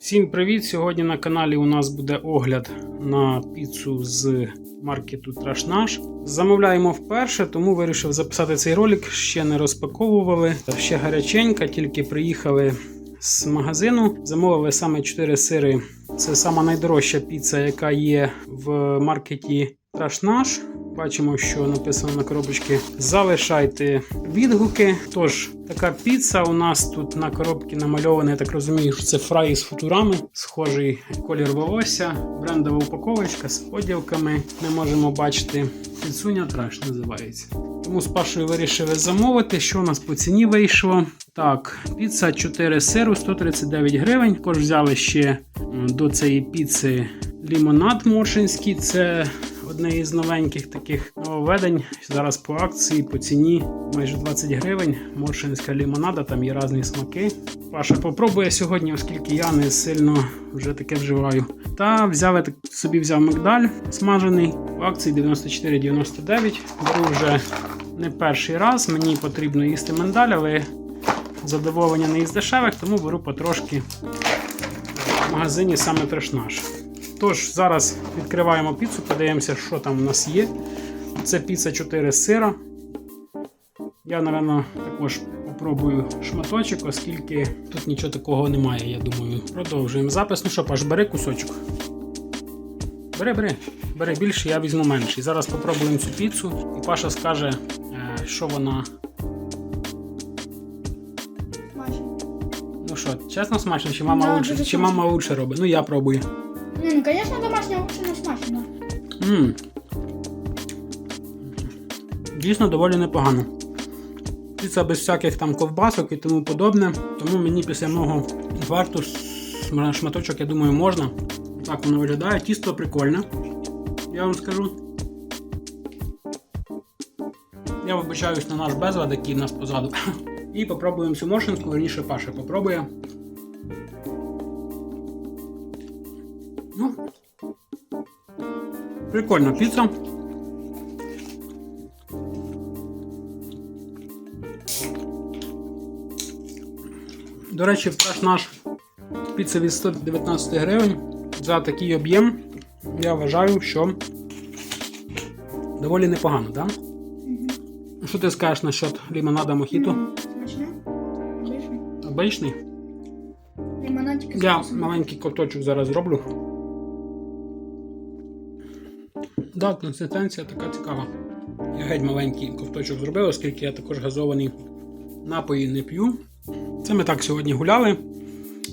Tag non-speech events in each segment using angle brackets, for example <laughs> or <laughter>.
Всім привіт! Сьогодні на каналі у нас буде огляд на піцу з маркету Трашнаш. Замовляємо вперше, тому вирішив записати цей ролик. Ще не розпаковували. Ще гаряченька, тільки приїхали з магазину. Замовили саме 4 сири. Це сама найдорожча піца, яка є в маркеті Трашнаш. Бачимо, що написано на коробочці. Залишайте відгуки. Тож, така піца у нас тут на коробці намальована, я так розумію, що це фраї з футурами, схожий колір волосся, брендова упаковочка з поділками. Ми можемо бачити. Піцуня траш називається. Тому з Пашою вирішили замовити. Що у нас по ціні вийшло? Так, піца 4 сиру 139 гривень. Також взяли ще до цієї піци лімонад моршинський. Це одне із новеньких таких нововведень. Зараз по акції, по ціні майже 20 гривень. Моршинська лімонада, там є різні смаки. Паша попробує сьогодні, оскільки я не сильно вже таке вживаю. Та взяли так- собі взяв мигдаль смажений по акції 94,99. Беру вже не перший раз. Мені потрібно їсти миндаль, але задоволення не із дешевих, тому беру потрошки в магазині саме трешнаш. Тож, зараз відкриваємо піцу, подивимося, що там у нас є. Це піца 4 сира. Я, напевно, також попробую шматочок, оскільки тут нічого такого немає, я думаю. Продовжуємо запис. Ну що, Паш, бери кусочок. Бери, бери. Бери більше, я візьму менший. Зараз попробуємо цю піцу, і Паша скаже, е, що вона. Ну що, чесно смачно, чи мама Да, лучше, чи мама лучше робить? Ну я пробую. Не, ну, конечно, домашняя лучше, но смачно. Мм. Дійсно доволі непогано. Піца без всяких там ковбасок і тому подобне. Тому мені після мого варту шматочок, я думаю, можна. Так воно виглядає. Тісто прикольне. Я вам скажу. Я вибачаюсь на наш безлад, який в нас позаду. <laughs> І попробуємо цю моршинку, верніше Паша попробує. Ну, Прикольна піца. До речі, траш наш піца від 119 гривень. За такий об'єм я вважаю, що доволі непогано, так? Да? Що ти скажеш насчет лімонада мохіто? М, Смачно. Обичний? Лимонадик с Я маленький ковточок зараз зроблю. Да, консистенція така цікава. Я геть маленький ковточок зробив, оскільки я також газовані напої не п'ю. Це ми так сьогодні гуляли.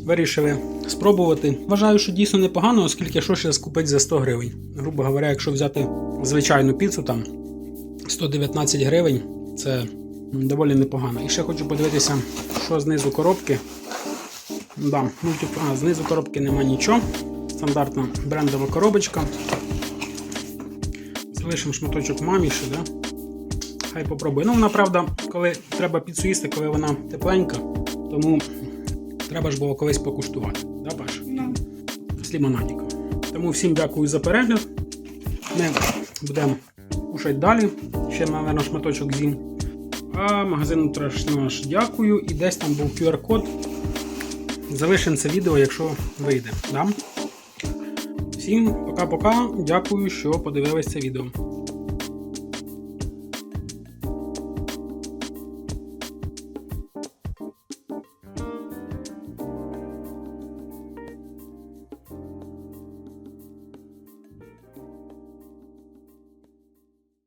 Вирішили спробувати. Вважаю, що дійсно непогано, оскільки що ще скупить за 100 гривень. Грубо говоря, якщо взяти звичайну піцу, там 119 гривень, це доволі непогано. І ще хочу подивитися, що знизу коробки. Да, мультик... а, знизу коробки нема нічого. Стандартна брендова коробочка. Залишимо шматочок мамі ще, да? Хай попробує. Ну, вона, правда, коли треба піцу їсти, коли вона тепленька, тому треба ж було колись покуштувати. Да, Паш? Ну, З лімонадиком. Тому всім дякую за перегляд. Ми будемо кушати далі. Ще, мабуть, шматочок з'їм. А магазину наш дякую. І десь там був QR-код. Залишимо це відео, якщо вийде. Да? Всім пока-пока. Дякую, що подивилися відео.